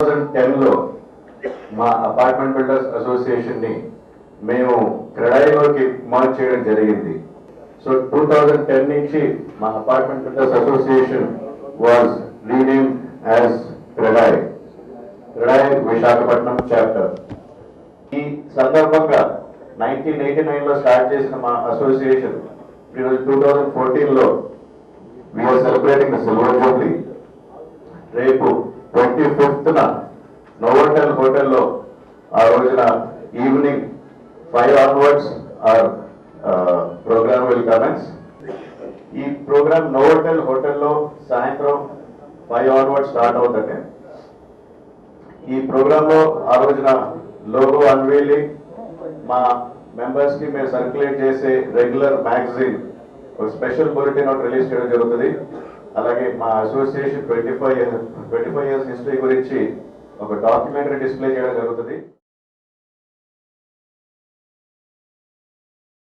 టెన్లో మా apartment builders అసోసియేషన్ని మేము క్రెడాయిలోకి మార్చ్ చేయడం జరిగింది. సో టూ థౌజండ్ టెన్ నుంచి మా apartment builders association was rename as CREDAI CREDAI Visakhapatnam chapter ఈ సందర్భంగా నైన్టీన్ ఎయిటీ నైన్లో స్టార్ట్ చేసిన మా అసోసియేషన్ ఈరోజు టూ థౌజండ్ ఫోర్టీన్లో we're celebrating the silver jubilee రేపు ట్వంటీ రోజున నోవోటెల్ హోటల్లో ఆ రోజున evening five onwards our programme will commence ఈ ప్రోగ్రామ్ నోవోటెల్ హోటల్లో సాయంత్రం ఫైవ్ ఆన్వర్డ్స్ స్టార్ట్ అవుతుంది ఈ ప్రోగ్రాంలో ఆ రోజున లోగో అన్వీలింగ్ మా మెంబర్స్కి మేము సర్క్యులేట్ చేసే రెగ్యులర్ మ్యాగజైన్ ఒక స్పెషల్ బులెటిన్ ఒకటి రిలీజ్ చేయడం జరుగుతుంది. అలాగే మా association twenty five twenty five years history గురించి ఒక డాక్యుమెంటరీ డిస్ప్లే చేయడం జరుగుతుంది.